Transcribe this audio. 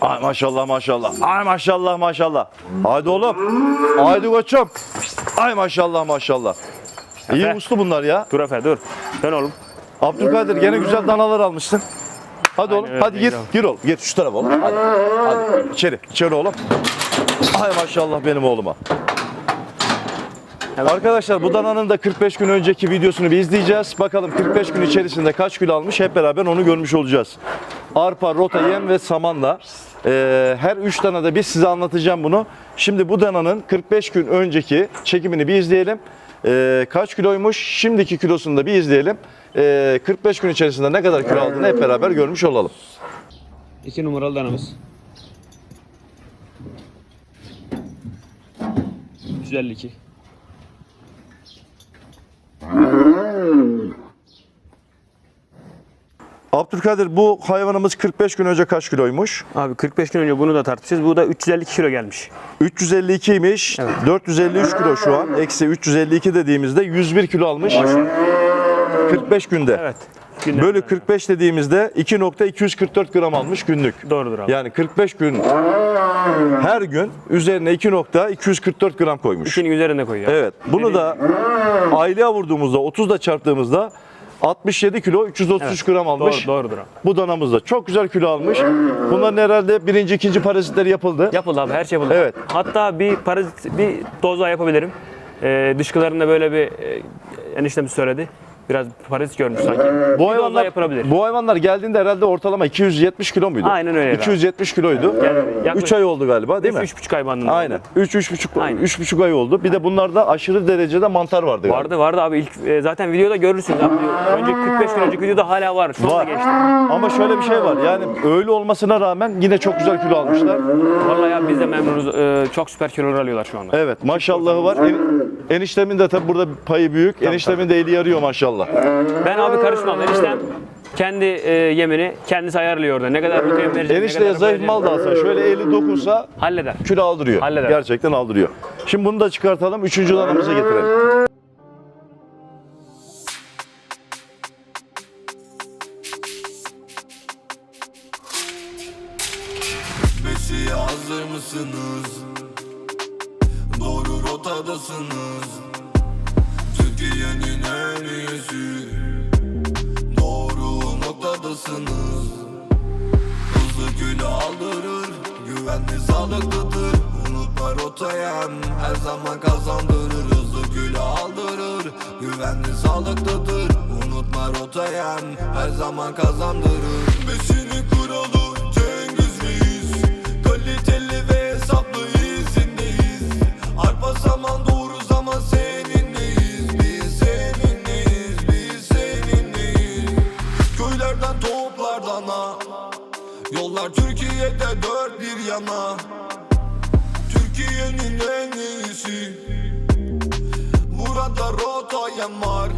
Ay maşallah maşallah. Ay maşallah maşallah. Haydi oğlum. Haydi koçum. Ay maşallah maşallah. İyi Efe. uslu bunlar ya. Dur Efe dur. Dön oğlum. Abdülkadir gene güzel danalar almışsın. Hadi oğlum öyle, hadi gir. Gir oğlum. Gir şu tarafa oğlum. Hadi. Hadi. İçeri. İçeri oğlum. Ay maşallah benim oğluma. Arkadaşlar bu dananın da 45 gün önceki videosunu bir izleyeceğiz. Bakalım 45 gün içerisinde kaç kilo almış hep beraber onu görmüş olacağız. Arpa, rota, yem ve samanla eee, her 3 danada bir size anlatacağım bunu. Şimdi bu dananın 45 gün önceki çekimini bir izleyelim. Eee, kaç kiloymuş şimdiki kilosunu da bir izleyelim. Eee, 45 gün içerisinde ne kadar kilo aldığını hep beraber görmüş olalım. 2 numaralı danamız. 152. Abdülkadir bu hayvanımız 45 gün önce kaç kiloymuş? Abi 45 gün önce bunu da tartışacağız. Bu da 352 kilo gelmiş. 352'ymiş. 453 kilo şu an. Eksi 352 dediğimizde 101 kilo almış. 45 günde. Evet. Günden Bölü sonra. 45 dediğimizde 2.244 gram almış günlük. Doğrudur abi. Yani 45 gün her gün üzerine 2.244 gram koymuş. İkinin üzerinde koyuyor. Evet. Bunu da aylaya vurduğumuzda 30 da çarptığımızda 67 kilo 333 gram almış. Doğru, doğrudur abi. Bu danamız da çok güzel kilo almış. Bunların herhalde birinci, ikinci parazitleri yapıldı. Yapıldı abi her şey yapıldı. Evet. Hatta bir parazit bir doz daha yapabilirim. Ee, dışkılarında böyle bir e, eniştem söyledi. Biraz parazit görmüş sanki. Bu hayvanlar, yapılabilir. bu hayvanlar geldiğinde herhalde ortalama 270 kilo muydu? Aynen öyle. 270 kiloydu. Yani 3 yaklaşık ay oldu galiba değil mi? 3,5 ay bandında. Aynen. oldu. 3 3 buçuk Aynen. 3 buçuk ay oldu. Bir de bunlarda aşırı derecede mantar vardı galiba. Vardı vardı abi ilk e, zaten videoda görürsünüz abi. Önceki 45 gün önceki videoda hala var. Şu anda Var. geçti. Ama şöyle bir şey var. Yani öyle olmasına rağmen yine çok güzel kilo almışlar. Vallahi ya biz de memnunuz. Ee, çok süper kilolar alıyorlar şu anda. Evet, maşallahı var. Eniştemin de tabii burada payı büyük. Eniştemin de eli yarıyor maşallah. Ben abi karışmam. Eniştem kendi e, yemini kendisi ayarlıyor orada. Ne kadar protein verecek, ne Enişteye kadar zayıf koyacak. mal da alsa şöyle eli dokunsa Halleder. kilo aldırıyor. Halleder. Gerçekten aldırıyor. Şimdi bunu da çıkartalım. Üçüncü danamıza getirelim. Hazır mısınız? Doğru rotadasınız Türkiye'nin en iyisi. Doğru noktadasınız. Hızlı kilo aldırır Güvenli sağlıklıdır. Unutma rotayem Her zaman kazandırır. Hızlı kilo aldırır Güvenli sağlıklıdır. Unutma rotayem Her zaman kazandırır. Beşini kuralı Köylerden toplardan ha. Yollar Türkiye'de dört bir yana. Türkiye'nin en iyisi. Burada rota var